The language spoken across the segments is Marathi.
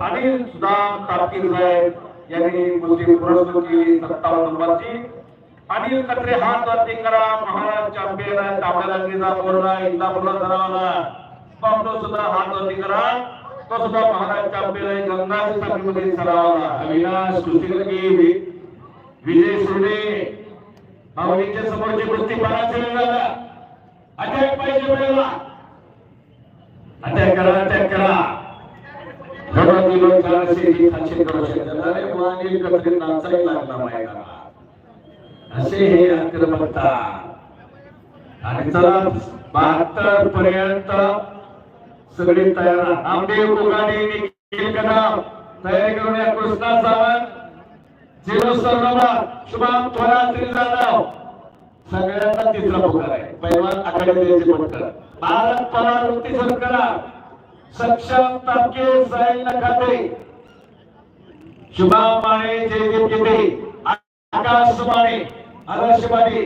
आणि सुद्धा तापकीर साहेब यांनी कुस्ती पुरस्कृत केली सत्तावन्न नंबरची अनिल कत्रे हात वरती करा महाराज चॅम्पियन आहे तांबड्या रंगीचा बोलला इंदापूरला धरावला बाबलो सुद्धा हात वरती करा तो सुद्धा महाराज चॅम्पियन आहे गंगाजी साखरेमध्ये सरावला अविनाश कुस्ती विजय सुर्वे भावनीच्या समोरची कुस्ती पाहायची झाला अटॅक पाहिजे वेळेला अटॅक करा अटॅक करा करू अरे लागला असे हे आक्रमकता आणि चला बहात्तर पर्यंत सगळे तयार नामदेव कोकाटे निखिल कदम तयारी करून या कृष्णा सावंत झिरो सर्वात शुभम थोरा जाधव सगळ्यांना तिसरा पुकार आहे. पैलवान आकडे पटकर भारत परावृत्ती सरकार सक्षम तपके साईल नखाते शुभा माने जयदीप किते आकाश माने आदर्श माने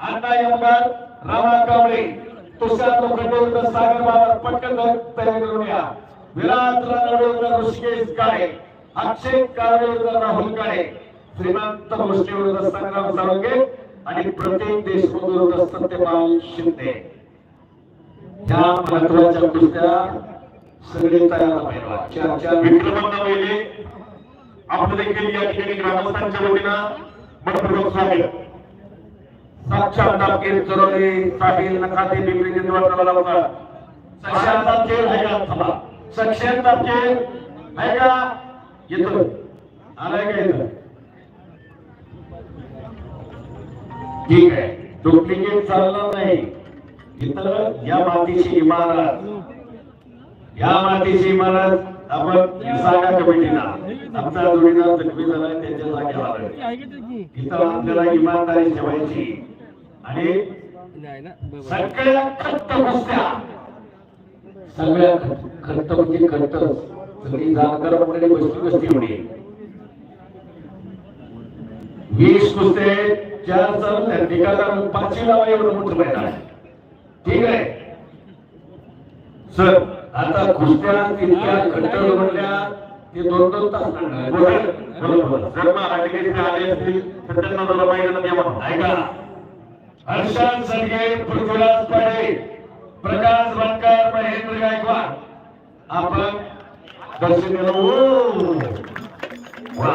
अण्णा यमगार रामा कावळे तुषार लोखंडे विरुद्ध सागर बाबा पटकन तयार करून या विराट रानडे ऋषिकेश काळे अक्षय काळे विरुद्ध राहुल काळे. श्रीमंत भोसले विरुद्ध संग्राम साळुंगे आणि प्रतीक देशमुख विरुद्ध सत्यपाल शिंदे. या महत्त्वाच्या कुस्त्या सगळे विक्रमांना आपण देखील या ठिकाणी ग्रामस्थांच्या वतीनं मनपूर्वक स्वागत. साक्षात साहिल करायला होता सक्षम आहे का थांबा. आहे का येतो. आलाय का येतो? ठीक आहे. डुप्लिकेट चालणार नाही. इथं या मातीची इमारत. या मातीची इमारत आपण विसाका कमिटीला आमचा जोडीदार जखमी झाला त्यांच्या जागेवर आलोय. इथं आपल्याला इमानदारी ठेवायची. आणि सगळ्या खट्ट सगळ्या खट्ट म्हणजे खट्ट सगळी जाणकार मंडळी गोष्टी गोष्टी होणे वीस कुस्ते चार निकाला पाचवी लावा एवढं मोठं मैदान ठीक आहे? सर आता कुस्त्या तितक्या घट्ट म्हणल्या ते दोन दोन तास. जर आले असतील. ऐका सडगे पृथ्वीराज पाडे प्रकाश बनकर महेंद्र गायकवाड आपण दर्शन! वा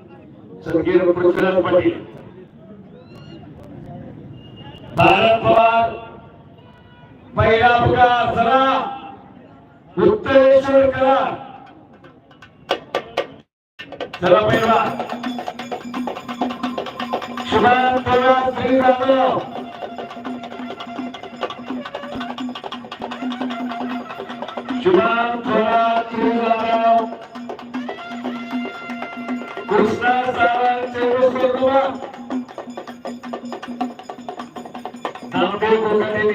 सदगीर पृथ्वीराज पाटील. भारत पवार पहिला पुकार सरा उत्तरेश्वर करा. चला पहिला. शुभान पवार श्री जाधव शुभान पवार कृष्णा सावंत चेरुस्वर्गवा नामदेव कोकाटे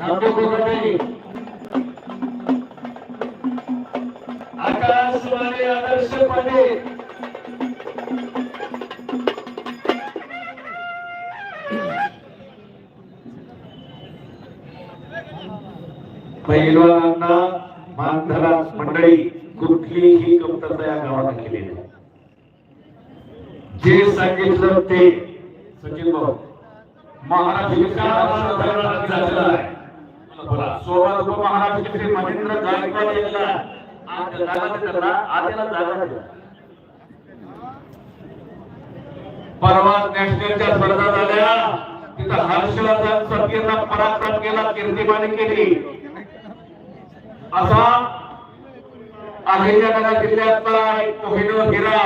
नामदेव कोकाटे आकाश माने आदर्श पांडे मानधरा मंडळी कुठलीही कमतरता या गावात केली नाही. जे सांगितलं ते सचिन भाऊ. महाराज विकास झालेला सोळा रुपये महाराज केसरी महेंद्र गायकवाड यांना आज जागा दिला परवा नॅशनलच्या स्पर्धा झाल्या. तिथं हर्षवर्धन सतीनं पराक्रम केला कीर्तिमानी केली. असा अहिल्यानगर जिल्ह्यातला एक कोहिनूर हिरा